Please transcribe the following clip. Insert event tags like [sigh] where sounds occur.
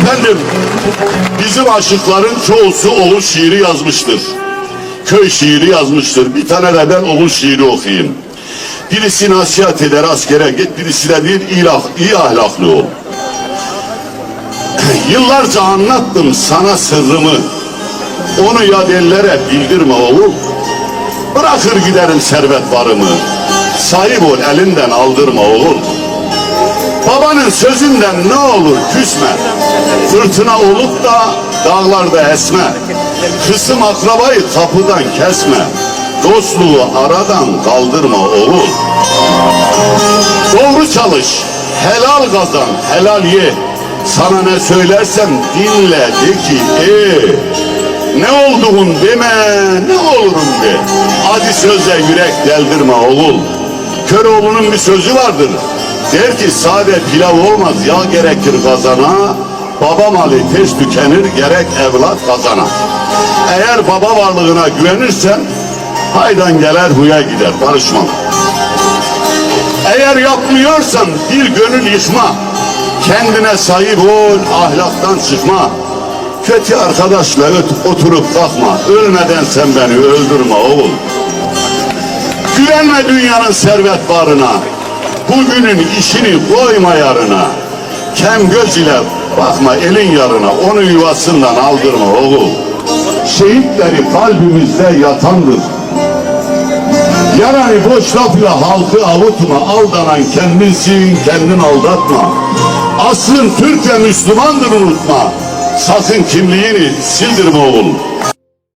Efendim, bizim aşıkların çoğusu Oğul şiiri yazmıştır. Köy şiiri yazmıştır. Bir tane de ben Oğul şiiri okuyayım. Birisi nasihat eder askere git, birisi de bir ilah, iyi ahlaklı ol. [clears throat] Yıllarca anlattım sana sırrımı. Onu yad ellere bildirme oğul. Bırakır giderim servet varımı. Sahip ol elinden aldırma oğul. Babanın sözünden ne olur küsme. Fırtına olup da dağlarda esme. Kısım akrabayı kapıdan kesme. Dostluğu aradan kaldırma oğul. Doğru çalış, helal kazan, helal ye. Sana ne söylersem dinle de ki e. Ne olduğun deme, ne olurum de. Hadi sözle yürek deldirme oğul. Köroğlu'nun bir sözü vardır. Der ki sade pilav olmaz yağ gerekir kazana. Baba malı tez tükenir gerek evlat kazana. Eğer baba varlığına güvenirsen haydan gelir huya gider barışmam. Eğer yapmıyorsan bir gönül yıkma. Kendine sahip ol, ahlaktan çıkma. Kötü arkadaşla öt- oturup kalkma. Ölmeden sen beni öldürme oğul. Güvenme dünyanın servet barına. Bugünün işini koyma yarına. Kem göz ile bakma elin yarına. Onu yuvasından aldırma oğul. Şehitleri kalbimizde yatandır. Yarani boş lafla halkı avutma, aldanan kendinsin, kendin aldatma. Aslın Türk ve Müslümandır unutma. Sakın kimliğini sildirme oğul.